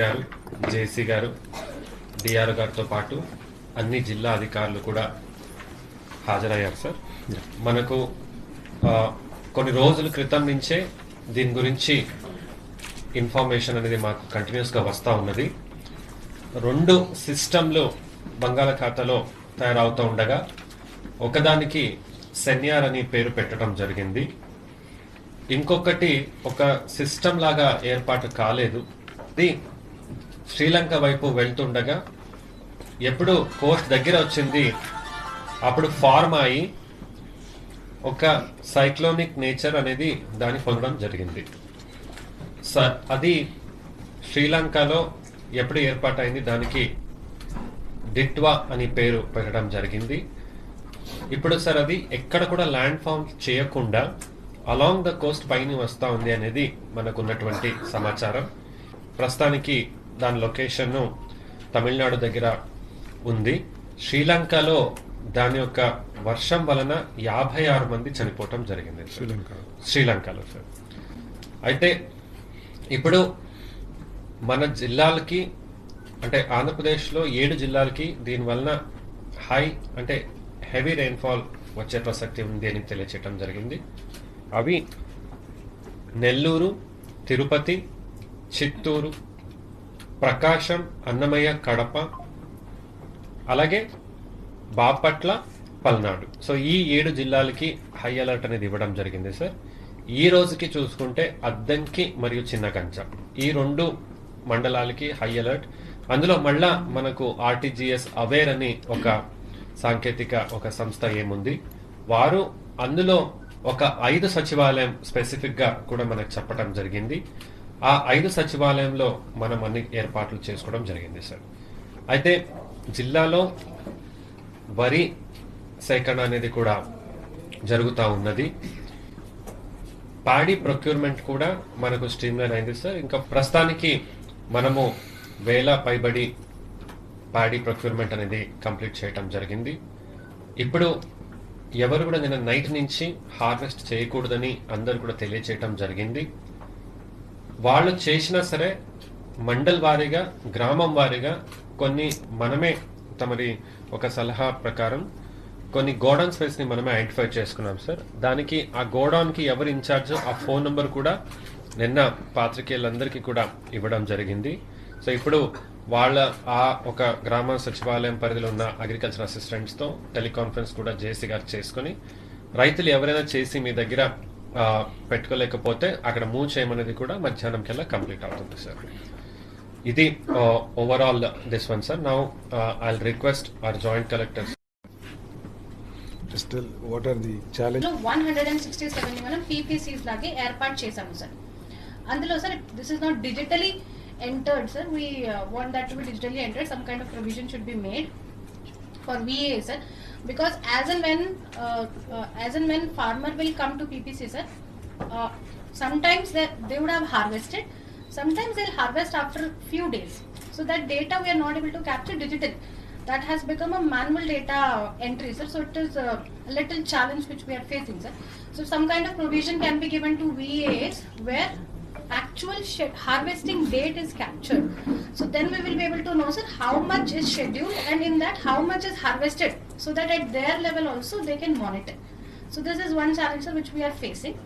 గారు జేసీ గారు డిఆర్ గారితో పాటు అన్ని జిల్లా అధికారులు కూడా హాజరయ్యారు సార్. మనకు కొన్ని రోజుల క్రితం నుంచే దీని గురించి ఇన్ఫర్మేషన్ అనేది మాకు కంటిన్యూస్గా వస్తూ ఉన్నది. రెండు సిస్టంలు బంగాళాఖాతంలో తయారవుతూ ఉండగా ఒకదానికి సెన్యార్ అని పేరు పెట్టడం జరిగింది. ఇంకొకటి ఒక సిస్టమ్ లాగా ఏర్పాటు కాలేదు. ఇది శ్రీలంక వైపు వెళ్తుండగా ఎప్పుడు కోస్ట్ దగ్గర వచ్చింది అప్పుడు ఫార్మ్ అయి ఒక సైక్లోనిక్ నేచర్ అనేది దాన్ని పొందడం జరిగింది. స- అది శ్రీలంకలో ఎప్పుడు ఏర్పాటైంది దానికి డిట్వా అని పేరు పెట్టడం జరిగింది. ఇప్పుడు సార్ అది ఎక్కడ కూడా ల్యాండ్ ఫామ్ చేయకుండా అలాంగ్ ద కోస్ట్ పైన వస్తా ఉంది అనేది మనకు ఉన్నటువంటి సమాచారం. ప్రస్తుతానికి దాని లొకేషన్ తమిళనాడు దగ్గర ఉంది. శ్రీలంకలో దాని యొక్క వర్షం వలన యాభై ఆరు మంది చనిపోవటం జరిగింది. శ్రీలంక శ్రీలంకలో. సార్. అయితే ఇప్పుడు మన జిల్లాలకి అంటే ఆంధ్రప్రదేశ్లో ఏడు జిల్లాలకి దీని వలన హై అంటే హెవీ రెయిన్ఫాల్ వచ్చే ప్రసక్తి ఉంది అని తెలియచేయటం జరిగింది. అవి నెల్లూరు తిరుపతి చిత్తూరు ప్రకాశం అన్నమయ్య కడప అలాగే బాపట్ల పల్నాడు. సో ఈ ఏడు జిల్లాలకి హై అలర్ట్ అనేది ఇవ్వడం జరిగింది సార్. ఈ రోజుకి చూసుకుంటే అద్దంకి మరియు చిన్న కంచం ఈ రెండు మండలాలకి హై అలర్ట్ అందులో మళ్ళా మనకు ఆర్టీజీఎస్ అవేర్ అని ఒక సాంకేతిక ఒక సంస్థ ఏముంది? వారు అందులో ఒక ఐదు సచివాలయం స్పెసిఫిక్గా కూడా మనకు చెప్పడం జరిగింది. ఆ ఐదు సచివాలయంలో మనం అన్ని ఏర్పాట్లు చేసుకోవడం జరిగింది సార్. అయితే జిల్లాలో వరి సేకరణ అనేది కూడా జరుగుతూ ఉన్నది. పాడి ప్రొక్యూర్మెంట్ కూడా మనకు స్ట్రీమ్లైన్ అయింది సార్. ఇంకా ప్రస్తుతానికి మనము వేల పైబడి పాడి ప్రొక్యూర్మెంట్ అనేది కంప్లీట్ చేయటం జరిగింది. ఇప్పుడు ఎవరు కూడా నిన్న నైట్ నుంచి హార్వెస్ట్ చేయకూడదని అందరు కూడా తెలియచేయటం జరిగింది. వాళ్ళు చేసినా సరే మండల్ వారీగా గ్రామం వారీగా కొన్ని మనమే తమరి ఒక సలహా ప్రకారం కొన్ని గోడౌన్ స్పేస్ని మనమే ఐడెంటిఫై చేసుకున్నాం సార్. దానికి ఆ గోడౌన్కి ఎవరు ఇన్ఛార్జ్ ఆ ఫోన్ నంబర్ కూడా నిన్న పాత్రికేయులందరికీ కూడా ఇవ్వడం జరిగింది. సో ఇప్పుడు వాళ్ళ ఆ ఒక గ్రామ సచివాలయం పరిధిలో ఉన్న అగ్రికల్చర్ అసిస్టెంట్స్తో టెలికాన్ఫరెన్స్ కూడా జేసీ గారు చేసుకుని రైతులు ఎవరైనా చేసి మీ దగ్గర ఆ, పెట్టుకోలేకపోతే అక్కడ మూవ్ చేయమనేది కూడా మధ్యాహ్నం కల్లా కంప్లీట్ అవుతుంది సార్. ఇది overall this one sir now I request our joint collectors still what are the challenge? లో one hundred and sixty seven మనం పీపీసీస్ లాగే ఏర్పాటు చేశాము సార్ అందులో sir this is not digitally entered, sir, we uh, want that to be digitally entered. Some kind of provision should be made for VA, sir, because as and when uh, uh, as and when farmer will come to PPC, sir, uh, sometimes they they would have harvested, sometimes they'll harvest after few days. So that data we are not able to capture digital. That has become a manual data entry, sir. So it is a little challenge which we are facing, sir. So some kind of provision can be given to VAs where actual harvesting date is captured. So then we will be able to know sir how much is scheduled and in that how much is harvested so that at their level also they can monitor. So this is one challenge sir which we are facing